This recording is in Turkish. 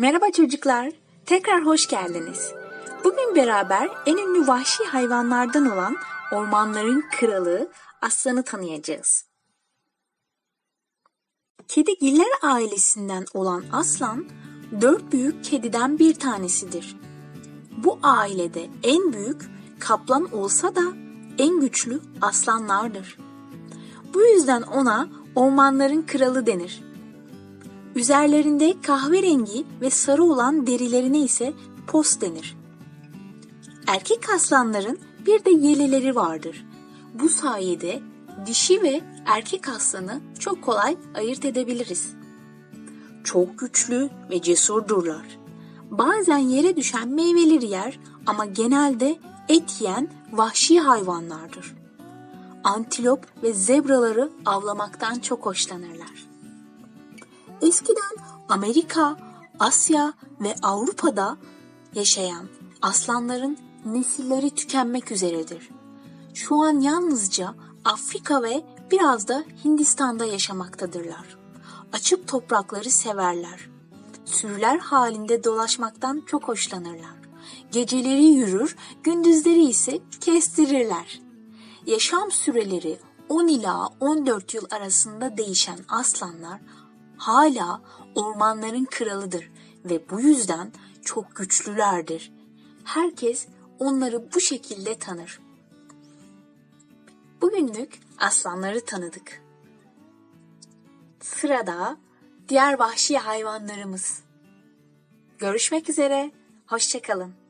Merhaba çocuklar, tekrar hoş geldiniz. Bugün beraber en ünlü vahşi hayvanlardan olan ormanların kralı aslanı tanıyacağız. Kedigiller ailesinden olan aslan, dört büyük kediden bir tanesidir. Bu ailede en büyük kaplan olsa da en güçlü aslanlardır. Bu yüzden ona ormanların kralı denir. Üzerlerinde kahverengi ve sarı olan derilerine ise pos denir. Erkek aslanların bir de yeleleri vardır. Bu sayede dişi ve erkek aslanı çok kolay ayırt edebiliriz. Çok güçlü ve cesurdurlar. Bazen yere düşen meyveleri yer ama genelde et yiyen vahşi hayvanlardır. Antilop ve zebraları avlamaktan çok hoşlanırlar. Eskiden Amerika, Asya ve Avrupa'da yaşayan aslanların nesilleri tükenmek üzeredir. Şu an yalnızca Afrika ve biraz da Hindistan'da yaşamaktadırlar. Açık toprakları severler. Sürüler halinde dolaşmaktan çok hoşlanırlar. Geceleri yürür, gündüzleri ise kestirirler. Yaşam süreleri 10 ila 14 yıl arasında değişen aslanlar hala ormanların kralıdır ve bu yüzden çok güçlülerdir. Herkes onları bu şekilde tanır. Bugünlük aslanları tanıdık. Sırada diğer vahşi hayvanlarımız. Görüşmek üzere, hoşçakalın.